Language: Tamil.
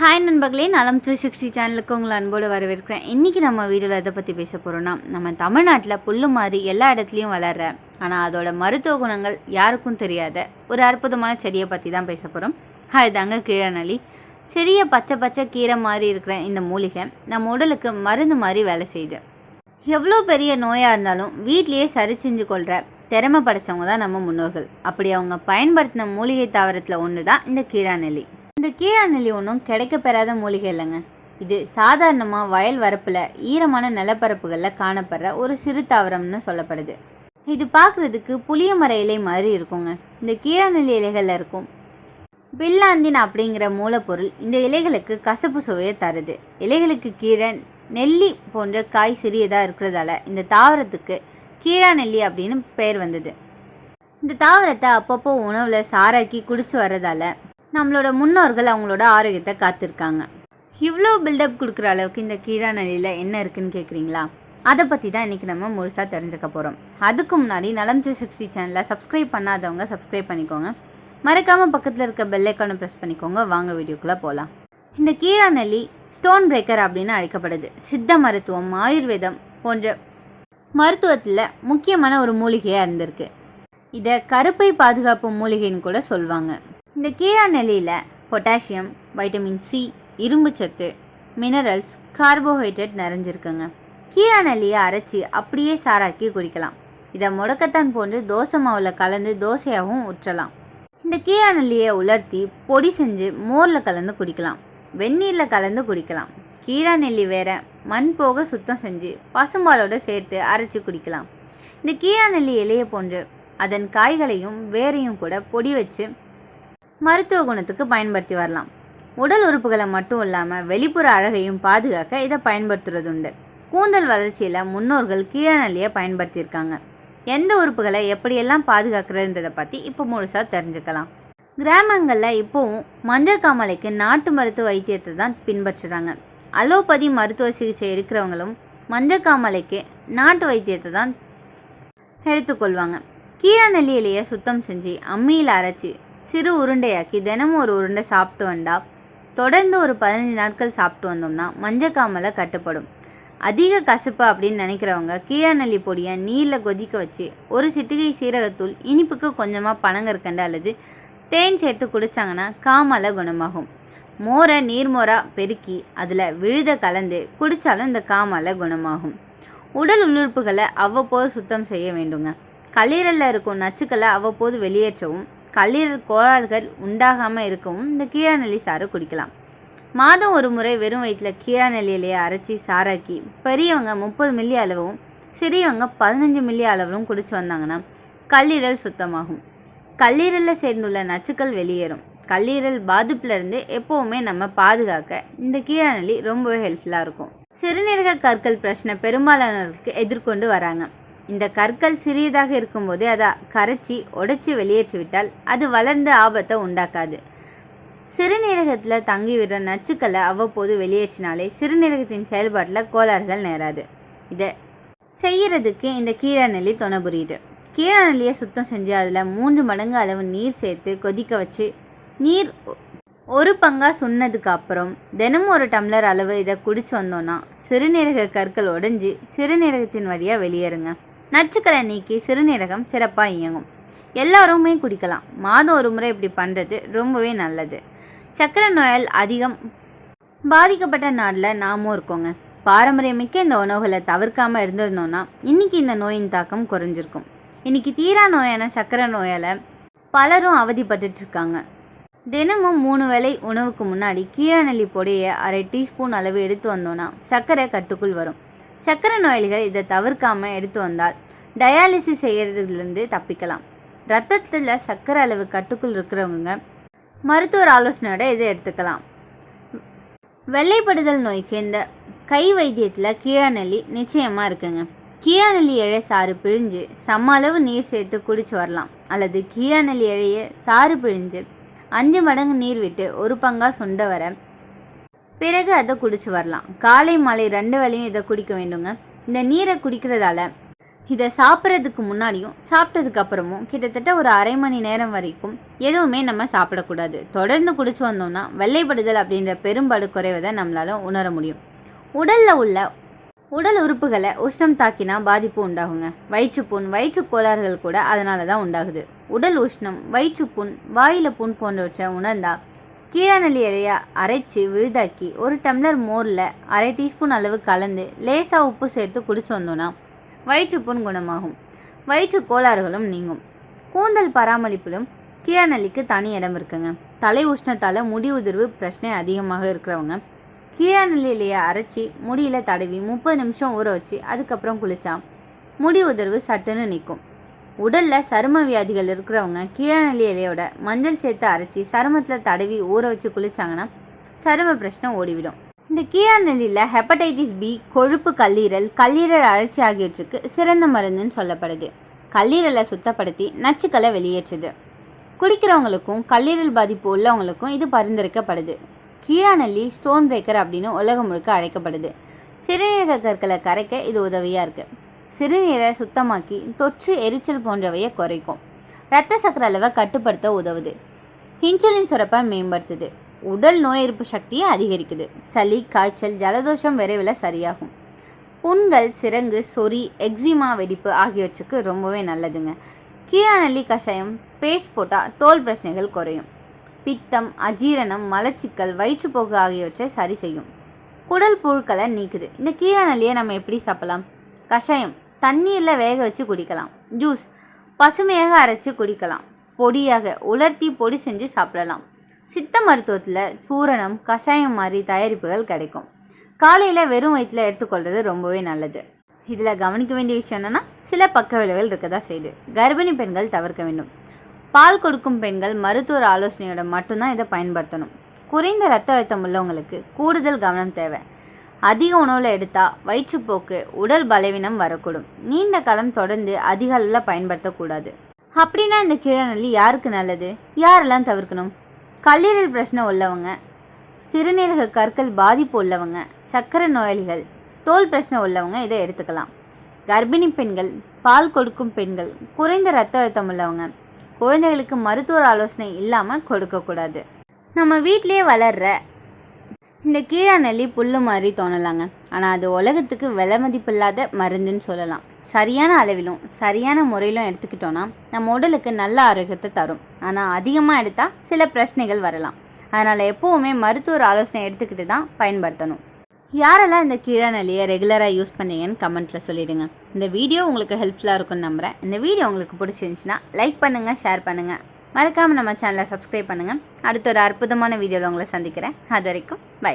ஹாய் நண்பர்களே. நலம் த்ரீ சிக்ஸ்டி சேனலுக்கு உங்களை அன்போடு வரவேற்கிறேன். இன்றைக்கி நம்ம வீடியோவில் எதை பற்றி பேச போகிறோன்னா நம்ம தமிழ்நாட்டில் புல்லு மாதிரி எல்லா இடத்துலையும் வளர்ற ஆனால் அதோட மருத்துவ குணங்கள் யாருக்கும் தெரியாத ஒரு அற்புதமான செடியை பற்றி தான் பேச போகிறோம் ஹாய் தாங்க கீழநலி சிறிய பச்சை பச்சை கீரை மாதிரி இருக்கிற இந்த மூலிகை நம்ம உடலுக்கு மருந்து மாதிரி வேலை செய்யுது. எவ்வளோ பெரிய நோயாக இருந்தாலும் வீட்லேயே சரி செஞ்சு கொள்கிற திறமை படைச்சவங்க தான் நம்ம முன்னோர்கள். அப்படி அவங்க பயன்படுத்தின மூலிகை தாவரத்தில் ஒன்று தான் இந்த கீழாநெல்லி இந்த கீழாநெல்லி ஒன்றும் கிடைக்க பெறாத மூலிகை இல்லைங்க. இது சாதாரணமாக வயல் வரப்பில் ஈரமான நிலப்பரப்புகளில் காணப்படுற ஒரு சிறு தாவரம்னு சொல்லப்படுது. இது பார்க்குறதுக்கு புளிய மர இலை மாதிரி இருக்குங்க. இந்த கீழாநெல்லி இலைகளில் இருக்கும் பில்லாந்தின் அப்படிங்கிற மூலப்பொருள் இந்த இலைகளுக்கு கசப்பு சுவையை தருது. இலைகளுக்கு கீழே நெல்லி போன்ற காய் சிறியதாக இருக்கிறதால இந்த தாவரத்துக்கு கீழா நெல்லி அப்படின்னு பெயர் வந்தது. இந்த தாவரத்தை அப்பப்போ உணவில் சாராக்கி குடிச்சு வர்றதால நம்மளோட முன்னோர்கள் அவங்களோட ஆரோக்கியத்தை காத்திருக்காங்க. இவ்வளோ பில்டப் கொடுக்குற அளவுக்கு இந்த கீழா என்ன இருக்குன்னு கேட்குறீங்களா அதை பற்றி தான் இன்றைக்கி நம்ம முழுசாக தெரிஞ்சுக்க போகிறோம் அதுக்கு முன்னாடி நலம் த்ரீ சிக்ஸ்டி சேனலை சப்ஸ்கிரைப் பண்ணாதவங்க சப்ஸ்கிரைப் பண்ணிக்கோங்க. மறக்காமல் பக்கத்தில் இருக்க பெல் ப்ரெஸ் பண்ணிக்கோங்க. வாங்க வீடியோக்குள்ளே போகலாம் இந்த கீழாநெல்லி ஸ்டோன் பிரேக்கர் அப்படின்னு அழைக்கப்படுது. சித்த மருத்துவம் ஆயுர்வேதம் போன்ற மருத்துவத்தில் முக்கியமான ஒரு மூலிகையாக இருந்திருக்கு. இதை கருப்பை பாதுகாப்பு மூலிகைன்னு கூட சொல்லுவாங்க இந்த கீழா நெல்லியில் பொட்டாசியம் வைட்டமின் சி இரும்புச்சத்து மினரல்ஸ் கார்போஹைட்ரேட் நிறைஞ்சிருக்குங்க. கீழா நெல்லியை அரைச்சி அப்படியே சாராக்கி குடிக்கலாம். இதை முடக்கத்தான் போன்று தோசை மாவில் கலந்து தோசையாகவும் ஊற்றலாம். இந்த கீழா நெல்லியை உலர்த்தி பொடி செஞ்சு மோரில் கலந்து குடிக்கலாம். வெந்நீரில் கலந்து குடிக்கலாம். கீழா நெல்லி வேற மண் போக சுத்தம் செஞ்சு பசும்பாலோடு சேர்த்து அரைச்சி குடிக்கலாம். இந்த கீழா நெல்லி இலையை போன்று அதன் காய்களையும் வேரையும் கூட பொடி வச்சு மருத்துவ குணத்துக்கு பயன்படுத்தி வரலாம். உடல் உறுப்புகளை மட்டும் இல்லாமல் வெளிப்புற அழகையும் பாதுகாக்க இதை பயன்படுத்துறது உண்டு கூந்தல் வளர்ச்சியில் முன்னோர்கள் கீழநிலையை பயன்படுத்தியிருக்காங்க. எந்த உறுப்புகளை எப்படியெல்லாம் பாதுகாக்கிறதுன்றதை பற்றி இப்போ முழுசாக தெரிஞ்சுக்கலாம். கிராமங்களில் இப்போவும் மஞ்சள் காமலைக்கு நாட்டு மருத்துவ வைத்தியத்தை தான் பின்பற்றுறாங்க. அலோபதி மருத்துவ சிகிச்சை இருக்கிறவங்களும் மஞ்சள் காமலைக்கு நாட்டு வைத்தியத்தை தான் எடுத்துக்கொள்வாங்க கீழநிலையிலேயே சுத்தம் செஞ்சு அம்மியில் அரைச்சி சிறு உருண்டையாக்கி தினமும் ஒரு உருண்டை சாப்பிட்டு வந்தால் தொடர்ந்து ஒரு பதினஞ்சு நாட்கள் சாப்பிட்டு வந்தோம்னா மஞ்சக்காமலை கட்டுப்படும். அதிக கசப்பு அப்படின்னு நினைக்கிறவங்க கீழநெல்லி பொடியை நீரில் கொதிக்க வச்சு ஒரு சிட்டிகை சீரகத்தூள் இனிப்புக்கு கொஞ்சமாக பனங்கற்கண்டு அல்லது தேன் சேர்த்து குடித்தாங்கன்னா காமலை குணமாகும். மோரை நீர்மோராக பெருக்கி அதில் விழுத கலந்து குடித்தாலும் இந்த காமலை குணமாகும். உடல் உள்ளுறுப்புகளை அவ்வப்போது சுத்தம் செய்ய வேண்டுங்க. கல்லீரலில் இருக்கும் நச்சுக்களை அவ்வப்போது வெளியேற்றவும் கல்லீரல் கோளாறுகள் உண்டாகாமல் இருக்கவும் இந்த கீழநெல்லி சாறு குடிக்கலாம். மாதம் ஒரு முறை வெறும் வயிற்றில் கீழாநெல்லி இலையை அரைச்சி சாராக்கி பெரியவங்க முப்பது மில்லி அளவும் சிறியவங்க பதினஞ்சு மில்லி அளவிலும் குடிச்சு வந்தாங்கன்னா கல்லீரல் சுத்தமாகும். கல்லீரலில் சேர்ந்துள்ள நச்சுக்கள் வெளியேறும். கல்லீரல் பாதிப்புலேருந்து எப்போவுமே நம்ம பாதுகாக்க இந்த கீழநெல்லி ரொம்பவே ஹெல்ப்ஃபுல்லாக இருக்கும். சிறுநீரக கற்கள் பிரச்சனை பெரும்பாலானவர்களுக்கு எதிர்கொண்டு வராங்க. இந்த கற்கள் சிறியதாக இருக்கும்போதே அதை கரைச்சி உடைச்சி வெளியேற்றி விட்டால் அது வளர்ந்து ஆபத்தை உண்டாக்காது. சிறுநீரகத்தில் தங்கி விடுற நச்சுக்களை அவ்வப்போது வெளியேற்றினாலே சிறுநீரகத்தின் செயல்பாட்டில் கோளாறுகள் நேராது. இதை செய்கிறதுக்கு இந்த கீழநெல்லி துணை புரியுது. கீழநெல்லியை சுத்தம் செஞ்சு அதில் மூன்று மடங்கு அளவு நீர் சேர்த்து கொதிக்க வச்சு நீர் ஒரு பங்காக சுண்ணதுக்கு அப்புறம் தினமும் ஒரு டம்ளர் அளவு இதை குடிச்சு வந்தோன்னா சிறுநீரக கற்கள் உடைஞ்சி சிறுநீரகத்தின் வழியாக வெளியேறுங்க. நச்சுக்களை நீக்கி சிறுநீரகம் சிறப்பாக இயங்கும். எல்லோருமே குடிக்கலாம். மாதம் ஒரு முறை இப்படி பண்ணுறது ரொம்பவே நல்லது. சர்க்கரை நோயால் அதிகம் பாதிக்கப்பட்ட நாட்டில் நாமும் இருக்கோங்க. பாரம்பரியமிக்க இந்த உணவுகளை தவிர்க்காமல் இருந்திருந்தோம்னா இன்றைக்கி இந்த நோயின் தாக்கம் குறைஞ்சிருக்கும். இன்றைக்கி தீரா நோயான சர்க்கரை நோயால் பலரும் அவதிப்பட்டுட்டு இருக்காங்க. தினமும் மூணு வேளை உணவுக்கு முன்னாடி கீழநெல்லி பொடியை அரை டீஸ்பூன் அளவு எடுத்து வந்தோன்னா சர்க்கரை கட்டுக்குள் வரும். சர்க்கரை நோயாளிகள் இதை தவிர்க்காமல் எடுத்து வந்தால் டயாலிசிஸ் செய்கிறதுலேருந்து தப்பிக்கலாம். ரத்தத்தில் சர்க்கரை அளவு கட்டுக்குள் இருக்கிறவங்க மருத்துவர் ஆலோசனையோட இதை எடுத்துக்கலாம். வெள்ளைப்படுதல் நோய்க்கு இந்த கை வைத்தியத்தில் கீழநெல்லி நிச்சயமாக இருக்குங்க. கீழநெல்லி இழை சாறு பிழிஞ்சு சம அளவு நீர் சேர்த்து குடிச்சு வரலாம். அல்லது கீழநெல்லி இழையை சாறு பிழிஞ்சு அஞ்சு மடங்கு நீர் விட்டு ஒரு பங்காக சுண்ட வர பிறகு அதை குடிச்சு வரலாம். காலை மாலை ரெண்டு வேளையும் இதை குடிக்க வேண்டுங்க. இந்த நீரை குடிக்கிறதால இதை சாப்பிட்றதுக்கு முன்னாடியும் சாப்பிட்டதுக்கு அப்புறமும் கிட்டத்தட்ட ஒரு அரை மணி நேரம் வரைக்கும் எதுவுமே நம்ம சாப்பிடக்கூடாது. தொடர்ந்து குடிச்சு வந்தோம்னா வெள்ளைப்படுதல் அப்படின்ற பெரும்பாடு குறைவதை நம்மளால் உணர முடியும். உடலில் உள்ள உடல் உறுப்புகளை உஷ்ணம் தாக்கினா பாதிப்பு உண்டாகுங்க. வயிற்றுப்புண் வயிற்று கோளாறுகள் கூட அதனால தான் உண்டாகுது. உடல் உஷ்ணம் வயிற்றுப்புண் வாயில புண் போன்றவற்றை உணர்ந்தால் கீழாநெல்லி இலையை அரைச்சி விழுதாக்கி ஒரு டம்ளர் மோரில் அரை டீஸ்பூன் அளவு கலந்து லேசாக உப்பு சேர்த்து குடிச்சு வந்தோன்னா வயிற்றுப்புண் குணமாகும். வயிற்று கோளாறுகளும் நீங்கும். கூந்தல் பராமரிப்பிலும் கீழநெல்லிக்கு தனி இடம் இருக்குங்க. தலை உஷ்ணத்தால் முடி உதிர்வு பிரச்சனை அதிகமாக இருக்கிறவங்க கீழநெல்லி இலையை அரைச்சி முடியில் தடவி முப்பது நிமிஷம் ஊற வச்சு அதுக்கப்புறம் குளித்தா முடி உதிர்வு சட்டுன்னு நிற்கும். உடலில் சரும வியாதிகள் இருக்கிறவங்க கீழநிலை இலையோட மஞ்சள் சேர்த்து அரைச்சி சருமத்தில் தடவி ஊற வச்சு குளிச்சாங்கன்னா சரும பிரச்சனை ஓடிவிடும். இந்த கீழநிலையில் ஹெப்படைட்டிஸ் பி கொழுப்பு கல்லீரல் கல்லீரல் அழற்சி ஆகியவற்றுக்கு சிறந்த மருந்துன்னு சொல்லப்படுது. கல்லீரலை சுத்தப்படுத்தி நச்சுக்களை வெளியேற்றுது. குடிக்கிறவங்களுக்கும் கல்லீரல் பாதிப்பு உள்ளவங்களுக்கும் இது பரிந்துரைக்கப்படுது. கீழாநெல்லி ஸ்டோன் பிரேக்கர் அப்படின்னு உலகம் முழுக்க அழைக்கப்படுது. சிறுநீரக கற்களை கரைக்க இது உதவியாக இருக்குது சிறுநீரை சுத்தமாக்கி தொற்று எரிச்சல் போன்றவையை குறைக்கும். இரத்த சக்கர அளவை கட்டுப்படுத்த உதவுது. இன்சுலின் சுரப்பை மேம்படுத்துது. உடல் நோய் எதிர்ப்பு சக்தியை அதிகரிக்குது. சளி காய்ச்சல் ஜலதோஷம் விரைவில் சரியாகும். புண்கள் சிரங்கு சொறி எக்ஸிமா வெடிப்பு ஆகியவற்றுக்கு ரொம்பவே நல்லதுங்க. கீழாநெல்லி கஷாயம் பேஸ்ட் போட்டால் தோல் பிரச்சனைகள் குறையும். பித்தம் அஜீரணம் மலச்சிக்கல் வயிற்றுப்போக்கு ஆகியவற்றை சரி செய்யும். குடல் புழுக்களை நீக்குது. இந்த கீழாநெல்லியை நம்ம எப்படி சாப்பிடலாம்? கஷாயம். தண்ணீரில் வேக வச்சு குடிக்கலாம். ஜூஸ். பசுமையாக அரைச்சி குடிக்கலாம். பொடியாக உலர்த்தி பொடி செஞ்சு சாப்பிடலாம். சித்த மருத்துவத்தில் சூரணம் கஷாயம் மாதிரி தயாரிப்புகள் கிடைக்கும். காலையில் வெறும் வயிற்றில் எடுத்துக்கொள்வது ரொம்பவே நல்லது. இதில் கவனிக்க வேண்டிய விஷயம் என்னென்னா சில பக்க விளைவுகள் இருக்க தான் செய்யுது கர்ப்பிணி பெண்கள் தவிர்க்க வேண்டும். பால் கொடுக்கும் பெண்கள் மருத்துவர் ஆலோசனையோட மட்டும்தான் இதை பயன்படுத்தணும். குறைந்த இரத்த அழுத்தம் உள்ளவங்களுக்கு கூடுதல் கவனம் தேவை. அதிக உணவில் எடுத்தால் வயிற்றுப்போக்கு உடல் பலவீனம் வரக்கூடும். நீண்ட காலம் தொடர்ந்து அதிக அளவில் பயன்படுத்தக்கூடாது. அப்படின்னா இந்த கீழநெல்லி யாருக்கு நல்லது? யாரெல்லாம் தவிர்க்கணும்? கல்லீரல் பிரச்சனை உள்ளவங்க சிறுநீரக கற்கள் பாதிப்பு உள்ளவங்க சர்க்கரை நோயாளிகள் தோல் பிரச்சனை உள்ளவங்க இதை எடுத்துக்கலாம். கர்ப்பிணி பெண்கள் பால் கொடுக்கும் பெண்கள் குறைந்த ரத்த அழுத்தம் உள்ளவங்க குழந்தைகளுக்கு மருத்துவர் ஆலோசனை இல்லாமல் கொடுக்கக்கூடாது. நம்ம வீட்டிலே வளர்கிற இந்த கீழநெல்லி புல்லு மாதிரி தோணலாங்க. ஆனால் அது உலகத்துக்கு விலை மதிப்பில்லாத மருந்துன்னு சொல்லலாம். சரியான அளவிலும் சரியான முறையிலும் எடுத்துக்கிட்டோன்னா நம்ம உடலுக்கு நல்ல ஆரோக்கியத்தை தரும். ஆனால் அதிகமாக எடுத்தால் சில பிரச்சனைகள் வரலாம். அதனால் எப்போவுமே மருத்துவர் ஆலோசனை எடுத்துக்கிட்டு தான் பயன்படுத்தணும். யாரெல்லாம் இந்த கீழநெல்லியை ரெகுலராக யூஸ் பண்ணீங்கன்னு கமெண்ட்டில் சொல்லிடுங்க. இந்த வீடியோ உங்களுக்கு ஹெல்ப்ஃபுல்லாக இருக்கும்னு நம்புகிறேன் இந்த வீடியோ உங்களுக்கு பிடிச்சிருந்துச்சின்னா லைக் பண்ணுங்கள் ஷேர் பண்ணுங்கள் மறக்காமல் நம்ம சேனலை சப்ஸ்கிரைப் பண்ணுங்கள் அடுத்த ஒரு அற்புதமான வீடியோவில் உங்களை சந்திக்கிறேன். அது வரைக்கும் பை